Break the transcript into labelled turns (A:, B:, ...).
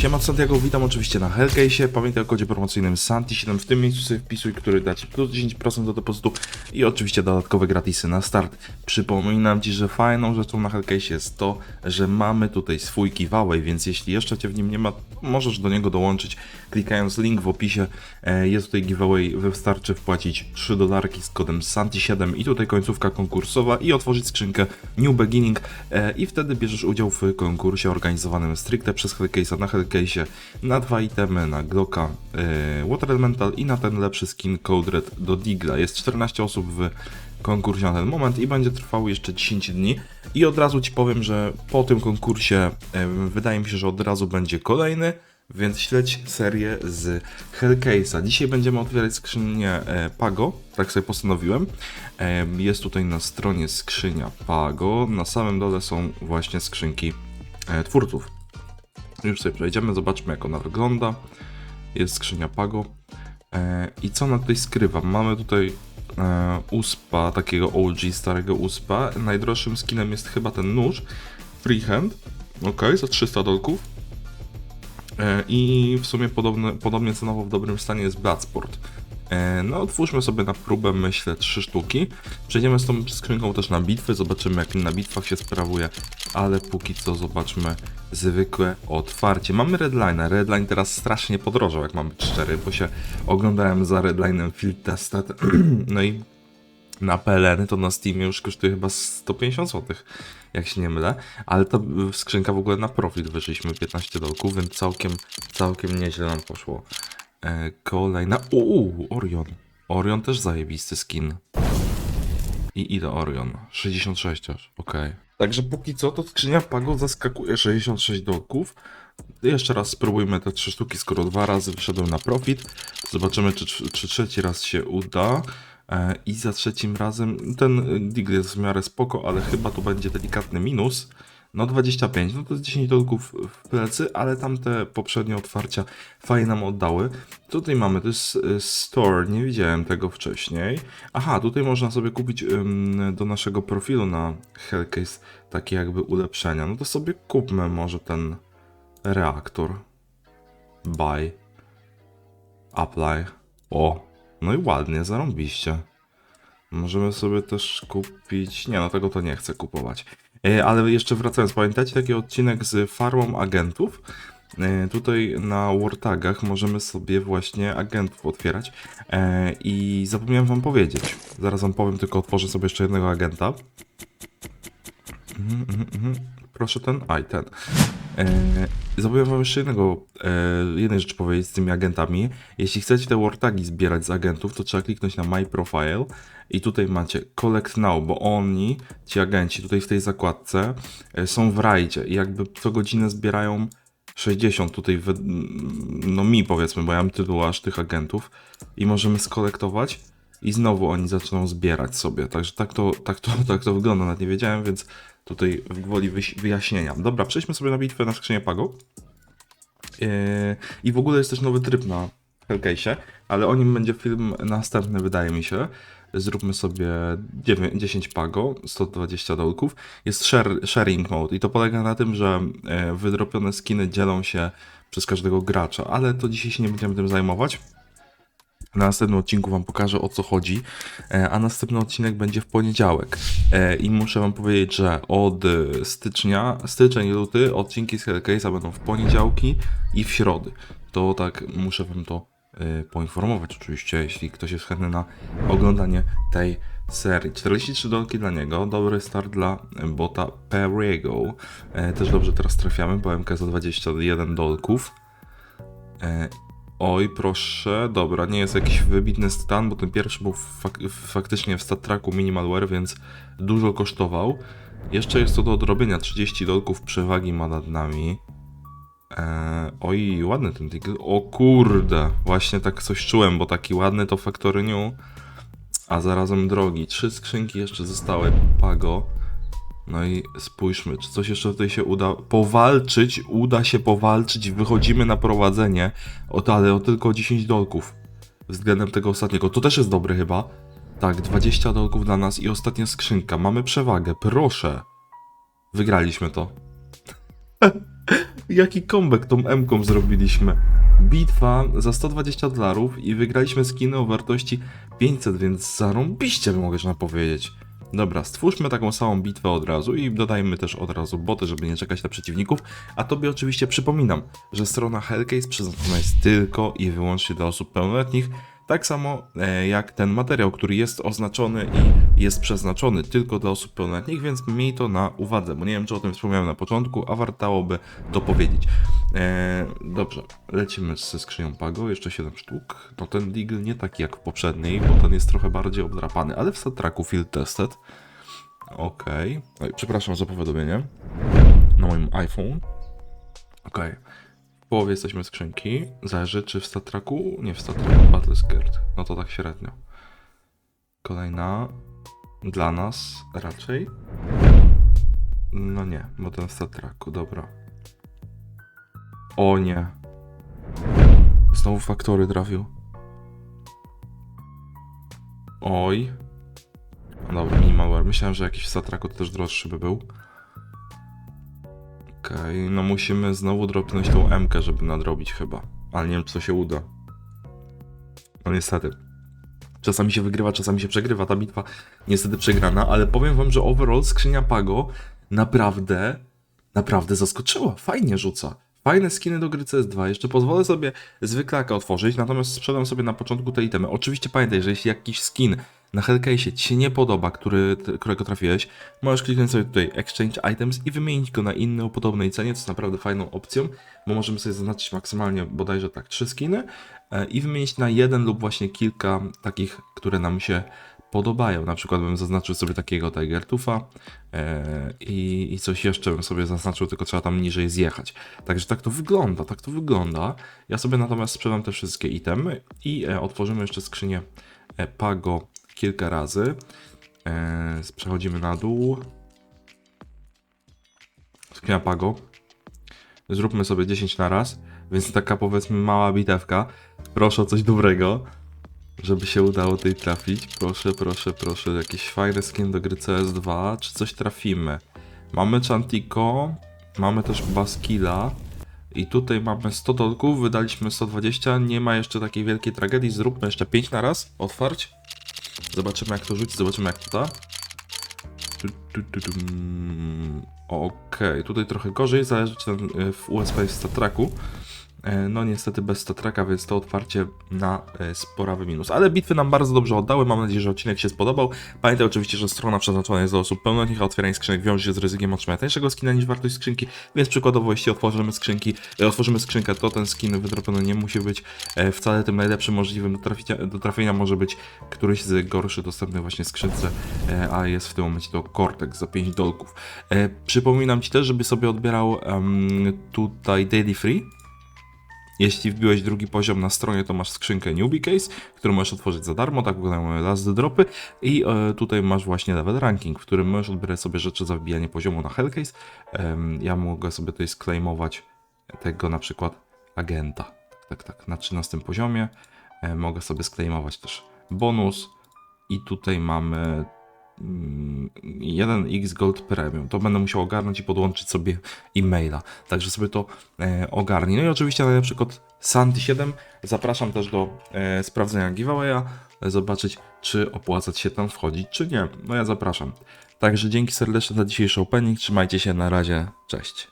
A: Siema Santiago, witam oczywiście na Hellcase'ie. Pamiętaj o kodzie promocyjnym Santi7, w tym miejscu sobie wpisuj, który da Ci plus 10% do depozytu i oczywiście dodatkowe gratisy na start. Przypominam Ci, że fajną rzeczą na Hellcase'ie jest to, że mamy tutaj swój giveaway, więc jeśli jeszcze Cię w nim nie ma, możesz do niego dołączyć klikając link w opisie. E, Jest tutaj giveaway, wystarczy wpłacić 3 dolarki z kodem Santi7 i tutaj końcówka konkursowa i otworzyć skrzynkę New Beginning e, i wtedy bierzesz udział w konkursie organizowanym stricte przez Hellcase'a na Na dwa itemy, na Glocka e, Water Elemental i na ten lepszy skin Code Red do Digla. Jest 14 osób w konkursie na ten moment i będzie trwał jeszcze 10 dni. I od razu Ci powiem, że po tym konkursie e, wydaje mi się, że od razu będzie kolejny, więc śledź serię z Hellcase'a. Dzisiaj będziemy otwierać skrzynię e, Pago, tak sobie postanowiłem. Jest tutaj na stronie skrzynia Pago, na samym dole są właśnie skrzynki twórców. Już sobie przejdziemy, zobaczmy jak ona wygląda. Jest skrzynia Pago. E, I co ona tutaj skrywa? Mamy tutaj e, uspa, takiego OG starego uspa. Najdroższym skinem jest chyba ten nóż. Freehand. Ok, za 300 dolków. E, I w sumie podobne, podobnie cenowo w dobrym stanie jest Bloodsport. E, No, otwórzmy sobie na próbę, myślę, trzy sztuki. Przejdziemy z tą skrzynką też na bitwy, zobaczymy jak na bitwach się sprawuje, ale póki co zobaczmy zwykłe otwarcie. Mamy Redline, Redline teraz strasznie podrożał, jak mam być szczery, bo się oglądałem za Redline'em Field Tested, no i na PLN to na Steamie już kosztuje chyba 150 zł, jak się nie mylę, ale ta skrzynka w ogóle na profit wyszliśmy 15 dolków, więc całkiem, całkiem nieźle nam poszło. E, kolejna, uuu, Orion. Orion też zajebisty skin. I ile Orion? 66 aż, okej. Także póki co to skrzynia w Pago zaskakuje 66 dolków. Jeszcze raz spróbujmy te trzy sztuki, skoro dwa razy wyszedłem na profit. Zobaczymy, czy, czy trzeci raz się uda. E, I za trzecim razem ten Digl jest w miarę spoko, ale chyba to będzie delikatny minus. No 25, no to jest 10 dolków w plecy, ale tamte poprzednie otwarcia fajnie nam oddały. Tutaj mamy, to jest y, store, nie widziałem tego wcześniej. Aha, tutaj można sobie kupić do naszego profilu na Hellcase takie jakby ulepszenia. No to sobie kupmy może ten reaktor. Buy. Apply. O, no i ładnie, zarąbiście. Możemy sobie też kupić. Nie, no tego to nie chcę kupować. E, Ale jeszcze wracając, pamiętacie taki odcinek z farmą agentów? E, Tutaj na Wartagach możemy sobie właśnie agentów otwierać. E, I zapomniałem wam powiedzieć. Zaraz wam powiem, tylko otworzę sobie jeszcze jednego agenta. Mhm, mhm, mhm. Proszę ten, aj ten. E, zapomniałem wam jeszcze jednego, e, jednej rzeczy powiedzieć z tymi agentami. Jeśli chcecie te wartagi zbierać z agentów, to trzeba kliknąć na My Profile i tutaj macie Collect Now, bo oni, ci agenci tutaj w tej zakładce e, są w rajdzie i jakby co godzinę zbierają 60 tutaj, we, no mi powiedzmy, bo ja mam tytułaż tych agentów i możemy skolektować i znowu oni zaczną zbierać sobie. Także tak to, tak to, tak to wygląda, nawet nie wiedziałem, więc tutaj w gwoli wyjaśnienia. Dobra, przejdźmy sobie na bitwę na skrzynię Pago. Yy, I w ogóle jest też nowy tryb na Hellcase'ie, ale o nim będzie film następny, wydaje mi się. Zróbmy sobie 9, 10 pago, 120 dolków. Jest share, sharing mode i to polega na tym, że e, wydropione skiny dzielą się przez każdego gracza, ale to dzisiaj się nie będziemy tym zajmować. Na następnym odcinku Wam pokażę o co chodzi, e, a następny odcinek będzie w poniedziałek. E, I muszę Wam powiedzieć, że od e, stycznia, styczeń luty odcinki z Hellcase'a będą w poniedziałki i w środy. To tak muszę Wam to poinformować oczywiście, jeśli ktoś jest chętny na oglądanie tej serii. 43 dolki dla niego, dobry start dla bota Perigo. E, Też dobrze teraz trafiamy, bo za 21 dolków. Oj, proszę, dobra, nie jest jakiś wybitny stan, bo ten pierwszy był fak faktycznie w stat tracku minimalware, więc dużo kosztował. Jeszcze jest to do odrobienia, 30 dolków przewagi ma nad nami. Eee, oj, ładny ten Deagle. O kurde, właśnie tak coś czułem, bo taki ładny to Factory New, a zarazem drogi. Trzy skrzynki jeszcze zostały, Pago. No i spójrzmy, czy coś jeszcze tutaj się uda powalczyć, uda się powalczyć, wychodzimy na prowadzenie, o, to, ale o tylko 10 dolków względem tego ostatniego. To też jest dobry chyba. Tak, 20 dolków dla nas i ostatnia skrzynka. Mamy przewagę, proszę. Wygraliśmy to. Jaki comeback tą M-ką zrobiliśmy. Bitwa za 120 dolarów i wygraliśmy skiny o wartości 500, więc zarąbiście można powiedzieć. Dobra, stwórzmy taką samą bitwę od razu i dodajmy też od razu boty, żeby nie czekać na przeciwników. A tobie oczywiście przypominam, że strona Hellcase przeznaczona jest tylko i wyłącznie dla osób pełnoletnich, tak samo e, jak ten materiał, który jest oznaczony i jest przeznaczony tylko dla osób pełnoletnich, więc miej to na uwadze, bo nie wiem, czy o tym wspomniałem na początku, a wartałoby to powiedzieć. E, dobrze, lecimy ze skrzynią Pago, jeszcze 7 sztuk. No ten Deagle nie taki jak w poprzedniej, bo ten jest trochę bardziej obdrapany, ale w Statraku Field Tested. Okej, Oj, przepraszam za powiadomienie na moim iPhone. Okej. W połowie jesteśmy skrzynki. Zależy czy w Statraku? Nie w Statraku, Battle Skirt. No to tak średnio. Kolejna. Dla nas raczej. No nie, bo ten w Statraku, dobra. O nie. Znowu faktory trafił. Oj. Dobra, minimalware. Myślałem, że jakiś w Satraku to też droższy by był. Okej, no musimy znowu dropnąć tą M, żeby nadrobić chyba. Ale nie wiem, to się uda. No niestety. Czasami się wygrywa, czasami się przegrywa. Ta bitwa niestety przegrana, ale powiem wam, że overall skrzynia Pago naprawdę, naprawdę zaskoczyła. Fajnie rzuca. Fajne skiny do gry CS2. Jeszcze pozwolę sobie zwyklaka otworzyć, natomiast sprzedam sobie na początku te itemy. Oczywiście pamiętaj, że jeśli jakiś skin na Hellcase ci się nie podoba, który, którego trafiłeś, możesz kliknąć sobie tutaj Exchange Items i wymienić go na inny o podobnej cenie, co jest naprawdę fajną opcją, bo możemy sobie zaznaczyć maksymalnie bodajże tak trzy skiny e, i wymienić na jeden lub właśnie kilka takich, które nam się podobają. Na przykład bym zaznaczył sobie takiego Tiger Tufa e, i, i coś jeszcze bym sobie zaznaczył, tylko trzeba tam niżej zjechać. Także tak to wygląda, tak to wygląda. Ja sobie natomiast sprzedam te wszystkie itemy i e, otworzymy jeszcze skrzynię Pago kilka razy. E, przechodzimy na dół. Skrzynia Pago. Zróbmy sobie 10 na raz, więc taka powiedzmy mała bitewka. Proszę o coś dobrego, żeby się udało tej trafić. Proszę, proszę, proszę, jakiś fajny skin do gry CS2, czy coś trafimy. Mamy Chantico, mamy też Baskila. I tutaj mamy 100 dolków, wydaliśmy 120, nie ma jeszcze takiej wielkiej tragedii, zróbmy jeszcze 5 na raz, otwarć. Zobaczymy jak to rzuci, zobaczymy jak to da. Okej, tutaj trochę gorzej, zależy czy ten w USB jest statraku. E, No niestety bez statraka, więc to otwarcie na e, sporawy minus. Ale bitwy nam bardzo dobrze oddały, mam nadzieję, że odcinek się spodobał. Pamiętaj oczywiście, że strona przeznaczona jest dla osób pełnoletnich, a otwieranie skrzynek wiąże się z ryzykiem otrzymania tańszego skina niż wartość skrzynki, więc przykładowo jeśli otworzymy skrzynki, e, otworzymy skrzynkę, to ten skin wydropiony nie musi być wcale tym najlepszym możliwym do trafienia, do trafienia może być któryś z gorszych dostępnych właśnie skrzynce, a jest w tym momencie to Cortex za 5 dolków. Przypominam Ci też, żeby sobie odbierał em, tutaj Daily Free, jeśli wbiłeś drugi poziom na stronie, to masz skrzynkę Newbie Case, którą możesz otworzyć za darmo, tak wyglądają last dropy i e, tutaj masz właśnie level ranking, w którym możesz odbierać sobie rzeczy za wbijanie poziomu na Hellcase. Em, ja mogę sobie tutaj sklejmować tego na przykład agenta, tak, tak, na 13 poziomie. E, mogę sobie sklejmować też bonus i tutaj mamy 1x Gold Premium. To będę musiał ogarnąć i podłączyć sobie e-maila. Także sobie to e, ogarnij. No i oczywiście najlepszy kod Santi7. Zapraszam też do e, sprawdzenia giveawaya, zobaczyć czy opłacać się tam wchodzić, czy nie. No ja zapraszam. Także dzięki serdecznie za dzisiejszy opening. Trzymajcie się, na razie. Cześć.